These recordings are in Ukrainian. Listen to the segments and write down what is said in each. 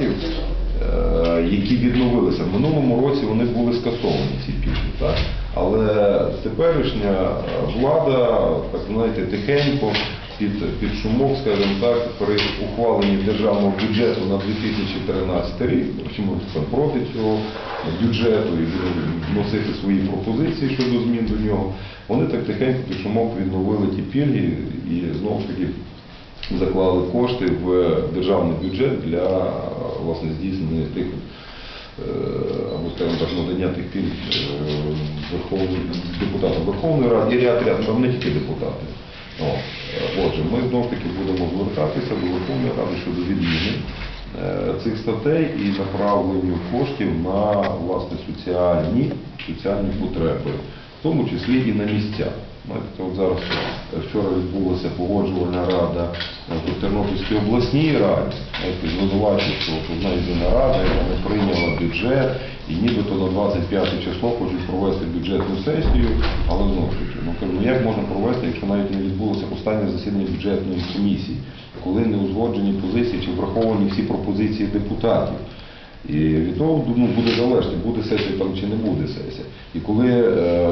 депутатів, е, які відновилися. В минулому році вони були скасовані ці пільги, так? Але теперішня влада, так знаєте, тихенько під, під шумок, скажімо так, при ухваленні державного бюджету на 2013 рік, чому проти цього бюджету і вносити свої пропозиції щодо змін до нього, вони так тихенько під шумок відновили ті пільги і знову ж таки заклали кошти в державний бюджет для власне здійснення тих е, або скажімо так, надання тих пільг е, депутатам Верховної Ради і ряд ряд, там не тільки депутати. Отже, ми знову таки будемо звертатися до Верховної Ради щодо відміни е, цих статей і направлення коштів на власне соціальні, соціальні потреби, в тому числі і на місця. От зараз вчора відбулася погоджувальна рада в Тернопільській обласній раді, звинувачують, що одна єдина рада, яка не прийняла бюджет, і нібито на 25 число хочуть провести бюджетну сесію, але знову ж таки, ну кажу, ну як можна провести, якщо навіть не відбулося останнє засідання бюджетної комісії, коли не узгоджені позиції чи враховані всі пропозиції депутатів. І від того ну, буде залежати, буде сесія там чи не буде сесія. І коли е,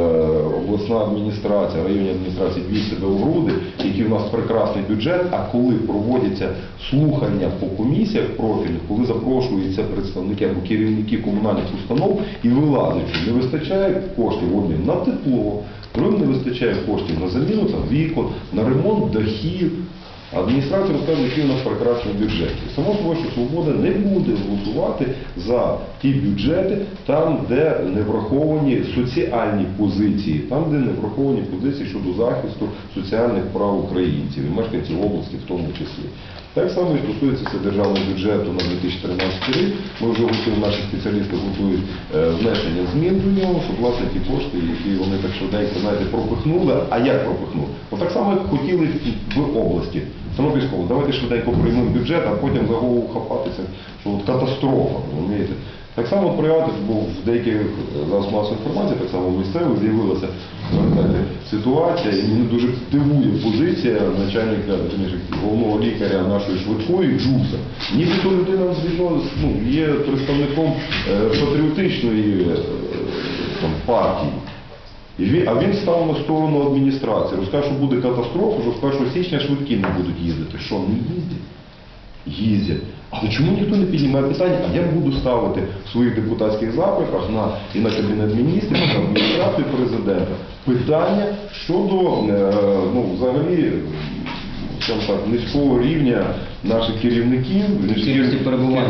обласна адміністрація, районні адміністрації б'ють себе у груди, який в нас прекрасний бюджет, а коли проводяться слухання по комісіях профільних, коли запрошуються представники або керівники комунальних установ і вилазить, що не вистачає коштів одним на тепло, другим не вистачає коштів на заміну там, вікон, на ремонт дахів. Адміністрація розказує, який у нас прекрасний бюджет. І Само собою, що свобода не буде голосувати за ті бюджети, там, де не враховані соціальні позиції, там, де не враховані позиції щодо захисту соціальних прав українців і мешканців області в тому числі. Так само і стосується державного бюджету на 2013 рік. Ми вже готуємо, наші спеціалісти готують е, внесення змін до нього, щоб власне ті кошти, які вони так швиденько знаєте, пропихнули. А як пропихнули? Ну так само, як хотіли в області. Тернопільська область, давайте швиденько приймемо бюджет, а потім за голову хапатися, що от катастрофа, розумієте? Так само от бо в деяких засобах масової інформації, так само в місцевих, з'явилася ситуація, і мене дуже дивує позиція начальника, головного лікаря нашої швидкої Джуса. Нібито людина звісно, ну, є представником е, патріотичної е, там, партії. А він став на сторону адміністрації. Розкаже, що буде катастрофа, що з 1 січня швидкі не будуть їздити. Що, не їздять? Їздять. Але чому ніхто не піднімає питання, а я буду ставити в своїх депутатських запитах на, і на Кабінет міністрів, і на адміністрацію президента питання щодо е, ну, взагалі так, низького рівня наших керівників, Кількості перебування